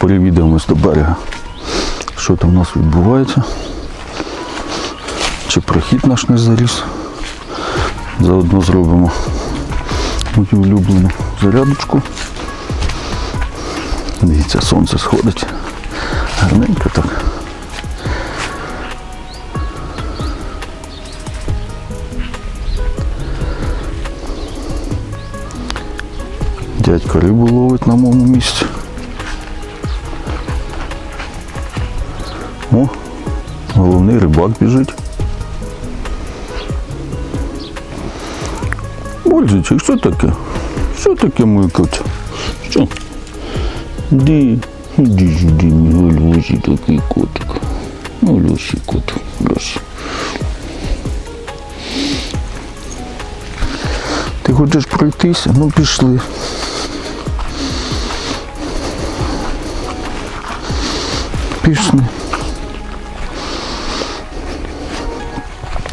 Перевідаємось до берега. Що там у нас відбувається? Чи прохід наш не заріс? Заодно зробимо мою улюблену зарядочку. Дивіться, сонце сходить. Гарненько так. Дядько рибу ловить на моєму місці. О, головний рибак біжить. Бользичек, що таке? Що таке котя? Що? Ді, іди сюди, мій гольвосі такий котик. Гольвосі котик, раз. Ти хочеш пройтися? Ну пішли. Пішли.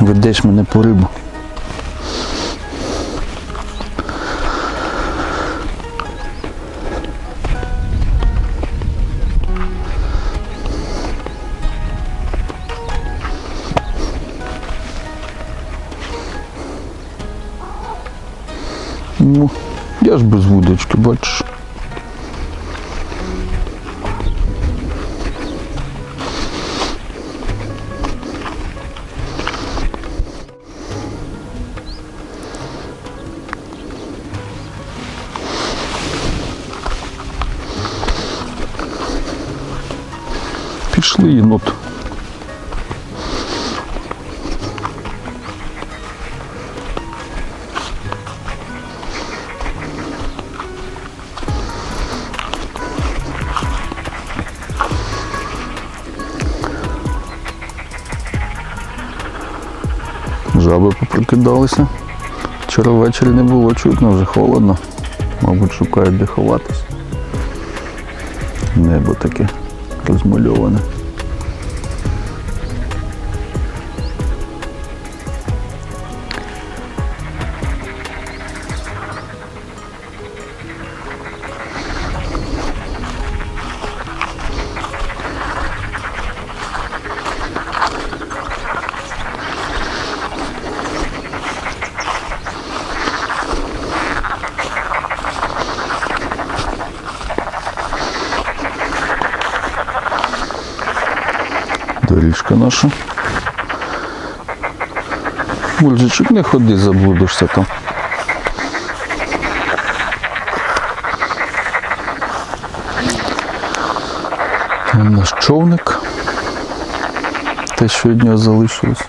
Ведеш мене по рибу. Ну, я ж без вудочки, бачиш. Пішли єнот. Жаби поприкидалися. Вчора ввечері не було чутно, вже холодно. Мабуть, шукають де ховатись. Небо таке розмальоване. Доріжка наша. Мульчичок, не ходи, заблудишся там. Там наш човник. Те, що від нього залишилось.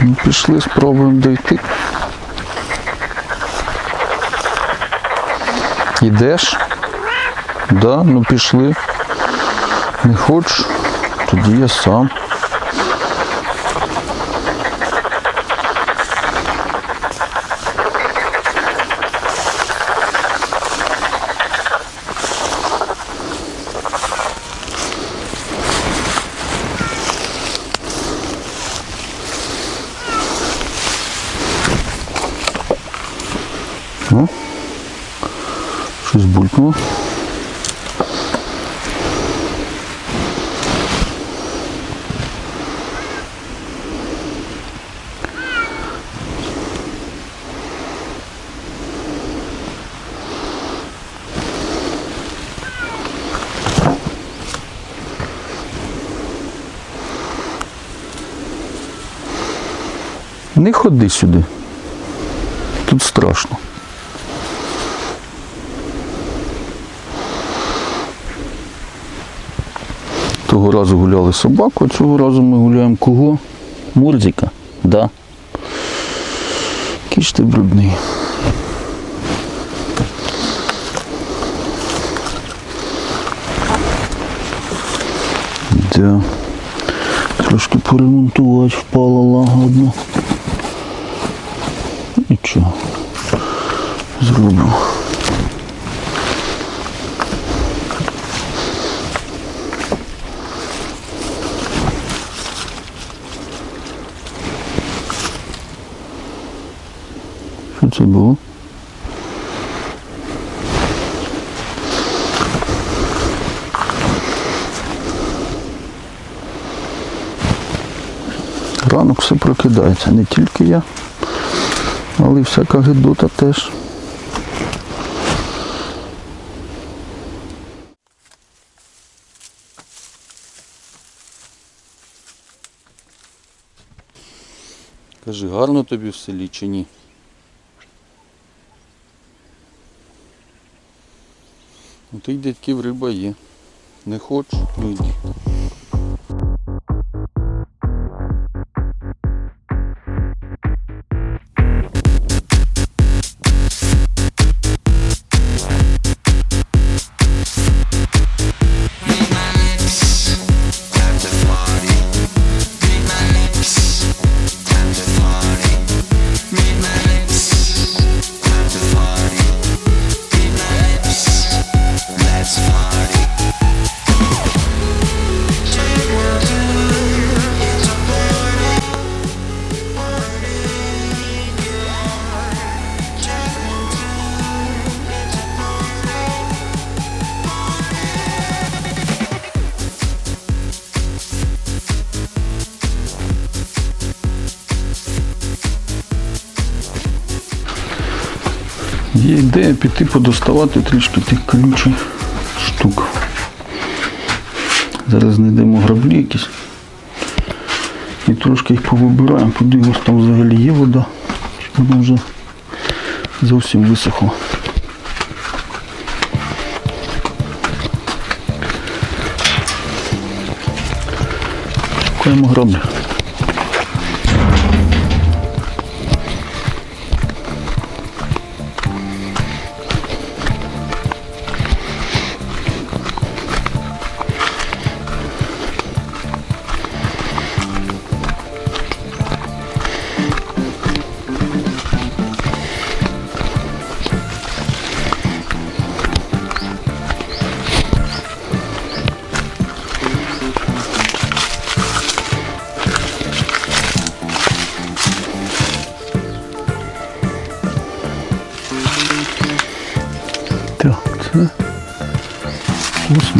Ну, пішли, спробуємо дойти. Ідеш? Да, ну пішли. Не хочеш? Тоді я сам. Ну, щось булькнуло. Не ходи сюди. Тут страшно. Того разу гуляли собаку, а цього разу ми гуляємо кого? Мурзика? Да. Ж ти брудний. Да. Трошки поремонтувати впала лагодно. Нічого. Зроблю. Що це було? Ранок все прокидається, не тільки я але всяка гидота теж. Кажи, гарно тобі в селі чи ні? У тих дядьків риба є. Не хочеш? Ну йди. Ідея піти подоставати трішки тих колючих штук. Зараз знайдемо граблі якісь. І трошки їх повибираємо, подивимось, там взагалі є вода. Чи воно вже зовсім висохло. Шукаємо граблі.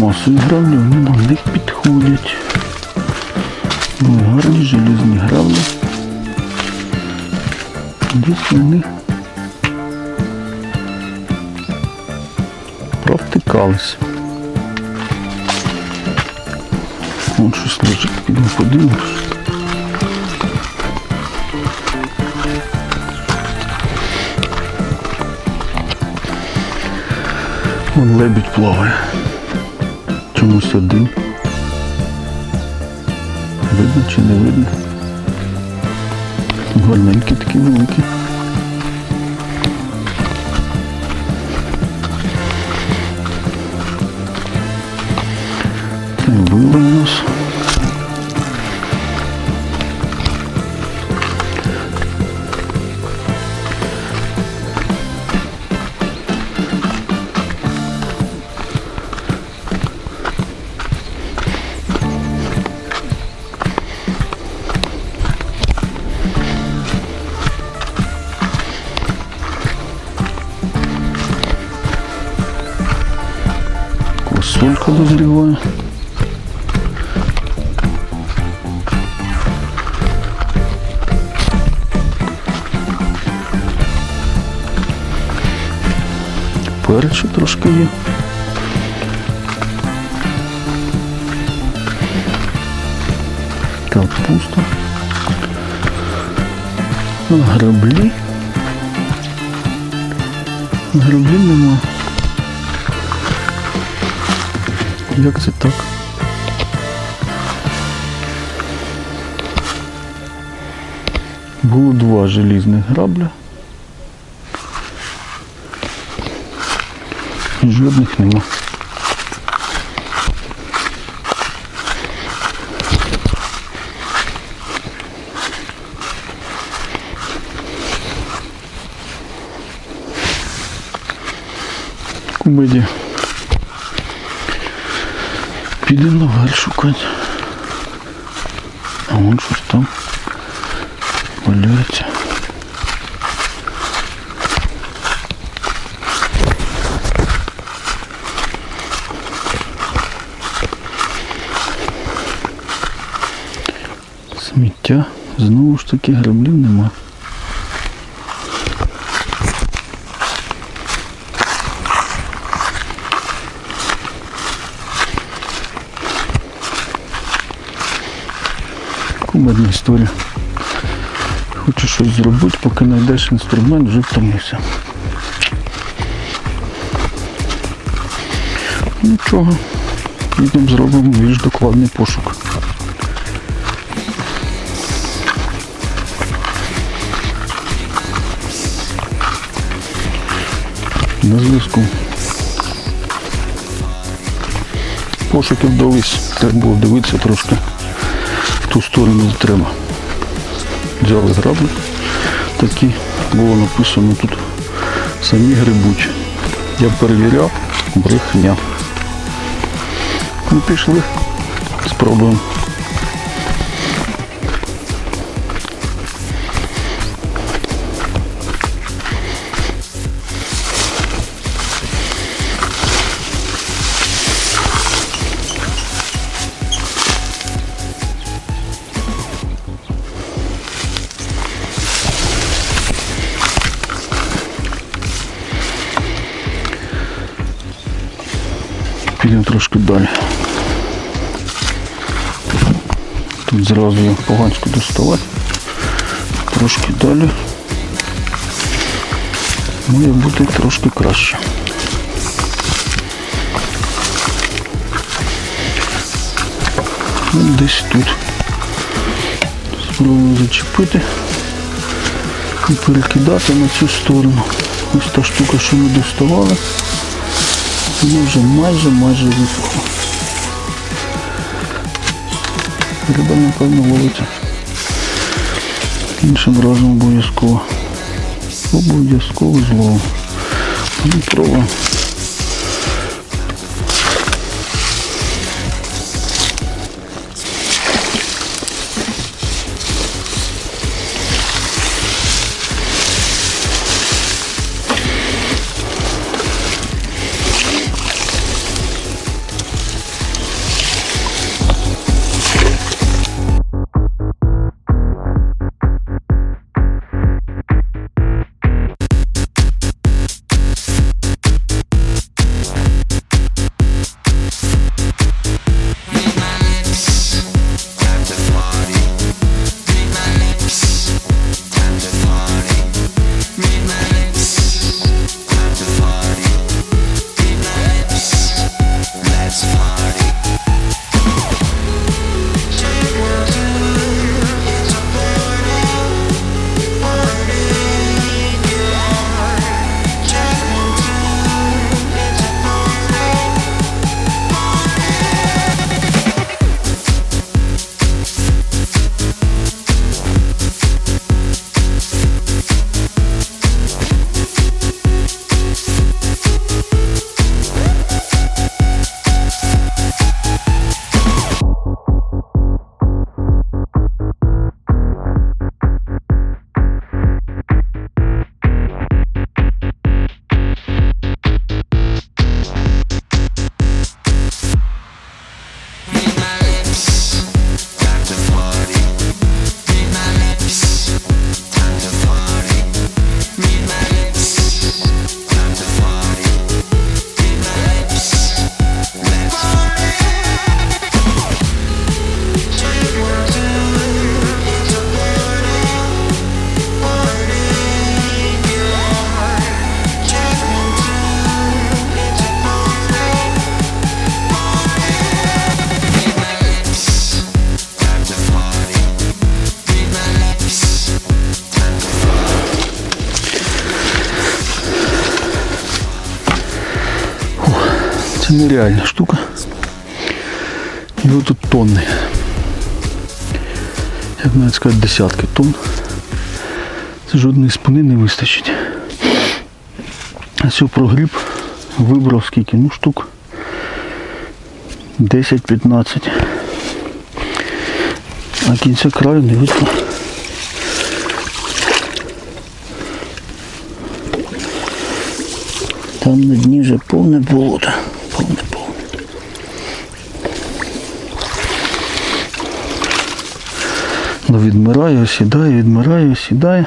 Пластмасові гравлі, вони на них підходять. Ну, гарні железні гравлі. Десь вони провтикались. Вон щось лежить, підемо подивимось. Вон плаває. Чомусь один. Видно чи не видно? Гарненький такий великий. Ще трошки є. Капуста. Граблі. Граблі нема. Як це так? Було два желізних грабля. І жодних нема. Кумеді. Підемо наверх шукати. А вон щось там валяється. Знову ж таки граблів нема. Кумедна історія. Хочу щось зробити, поки знайдеш інструмент, вже втомився. Нічого. Підемо зробимо більш докладний пошук. На зв'язку. Пошуки вдались. Треба було дивитися трошки в ту сторону не треба. Взяли граблі. Такі було написано тут самі грибуть. Я перевіряв, брехня. Ну пішли. Спробуємо. Підемо трошки далі. Тут зразу я поганську доставати. Трошки далі. Має бути трошки краще. Ну, Десь тут. Спробую зачепити і перекидати на цю сторону. Ось та штука, що ми доставали. Воно вже майже майже висохло. Риба, напевно, ловиться. Іншим разом обов'язково. Обов'язково зловом. Ну. Це нереальна штука. Його тут тонни. Як навіть сказати, десятки тонн. Це жодної спини не вистачить. А цю прогріб вибрав скільки? Ну штук 10-15. А кінця краю не видно. Там на дні вже повне болото. Повне. Ну, відмирає, осідає, відмирає, осідає.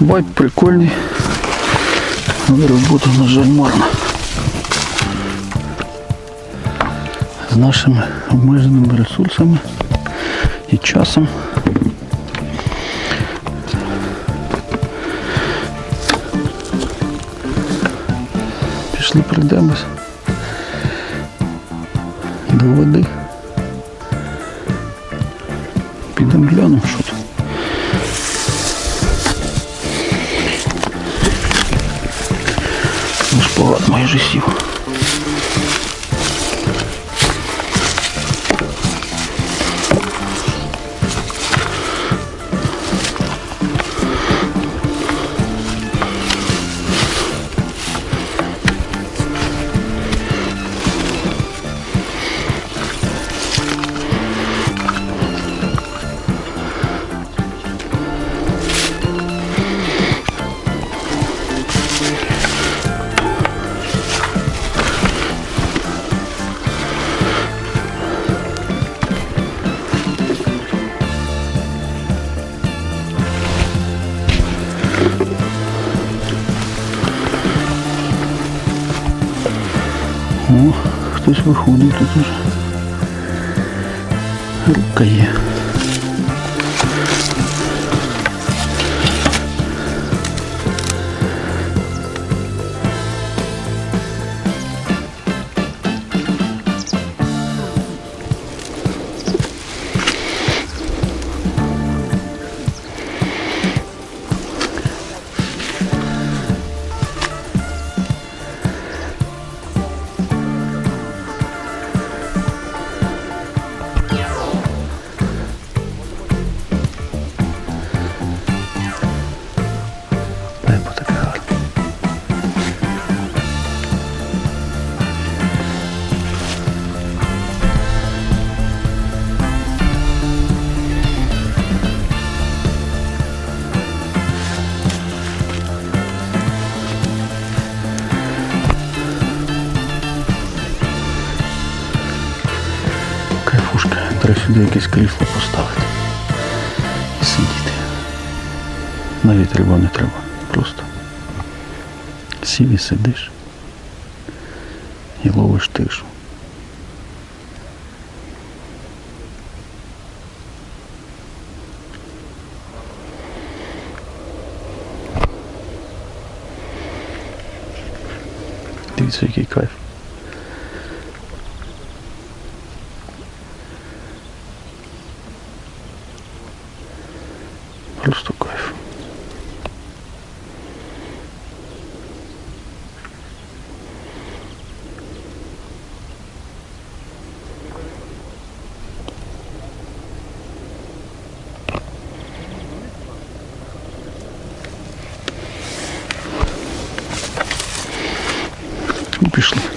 Байк прикольний, але робота, на жаль, марна. З нашими обмеженими ресурсами і часом. Пішли прийдемось до води. Підемо глянемо, що тут. Ну, шпагат майже сів. Треба сюди якесь крісло поставити. І сидіти. Навіть треба не треба. Просто сів і сидиш і ловиш тишу. Дивіться, який кайф. Просто кайф. Пішли.